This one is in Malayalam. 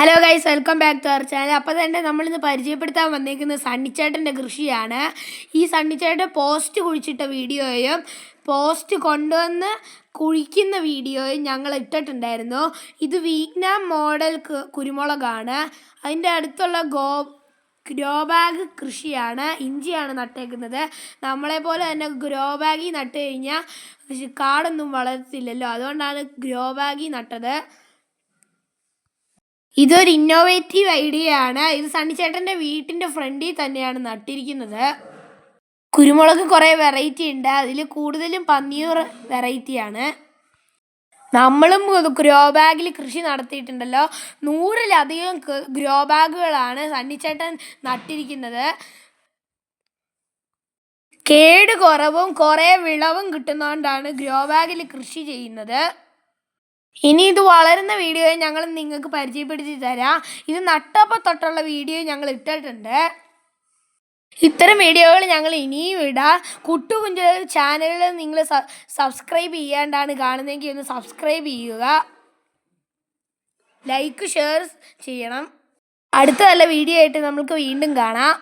Hello guys welcome back to our channel അപ്പോൾ തന്നെ നമ്മളിന്ന് പരിചയപ്പെടുത്താൻ വന്നേക്കുന്നത് സണ്ണിച്ചേട്ടന്റെ കൃഷിയാണ്. ഈ സണ്ണിച്ചേട്ടൻ പോസ്റ്റ് കുഴിച്ചിട്ട വീഡിയോയും പോസ്റ്റ് കൊണ്ടുവന്ന് കുഴിക്കുന്ന വീഡിയോയും ഞങ്ങൾ ഇട്ടിട്ടുണ്ടായിരുന്നു. ഇത് വീറ്റ്നാം മോഡൽ കുരുമുളകാണ്. അതിന്റെ അടുത്തുള്ള ഗോ ഗ്രോ ബാഗ് കൃഷിയാണ്. ഇഞ്ചിയാണ് നട്ടേക്കുന്നത്. നമ്മളെ പോലെ തന്നെ ഗ്രോ ബാഗിൽ നട്ട് കഴിഞ്ഞാൽ കാടൊന്നും വളർത്തില്ലല്ലോ അതുകൊണ്ടാണ് ഗ്രോ ബാഗിൽ നട്ടത്. ഇതൊരു ഇന്നോവേറ്റീവ് ഐഡിയ ആണ്. ഇത് സണ്ണിച്ചേട്ടന്റെ വീട്ടിന്റെ ഫ്രണ്ടിൽ തന്നെയാണ് നട്ടിരിക്കുന്നത്. കുരുമുളക് കുറേ വെറൈറ്റി ഉണ്ട്. അതിൽ കൂടുതലും പന്നിയൂർ വെറൈറ്റിയാണ് നമ്മളും ഗ്രോ ബാഗിൽ കൃഷി നടത്തിയിട്ടുണ്ടല്ലോ. നൂറിലധികം ഗ്രോ ബാഗുകളാണ് സണ്ണിച്ചേട്ടൻ നട്ടിരിക്കുന്നത്. കേട് കുറവും കുറേ വിളവും കിട്ടുന്നതുകൊണ്ടാണ് ഗ്രോ ബാഗിൽ കൃഷി ചെയ്യുന്നത്. ഇനി ഇത് വളരുന്ന വീഡിയോ ഞങ്ങൾ നിങ്ങൾക്ക് പരിചയപ്പെടുത്തി തരാം. ഇത് നട്ടപ്പ തൊട്ടുള്ള വീഡിയോ ഞങ്ങൾ ഇട്ടിട്ടുണ്ട്. ഇത്തരം വീഡിയോകൾ ഞങ്ങൾ ഇനിയും ഇടാം. കുട്ടുകുഞ്ച ചാനലിൽ നിങ്ങൾ സബ്സ്ക്രൈബ് ചെയ്യാണ്ടാണ് കാണുന്നതെങ്കിൽ ഒന്ന് സബ്സ്ക്രൈബ് ചെയ്യുക. ലൈക്ക് ഷെയർ ചെയ്യണം. അടുത്ത നല്ല വീഡിയോ ആയിട്ട് നമുക്ക് വീണ്ടും കാണാം.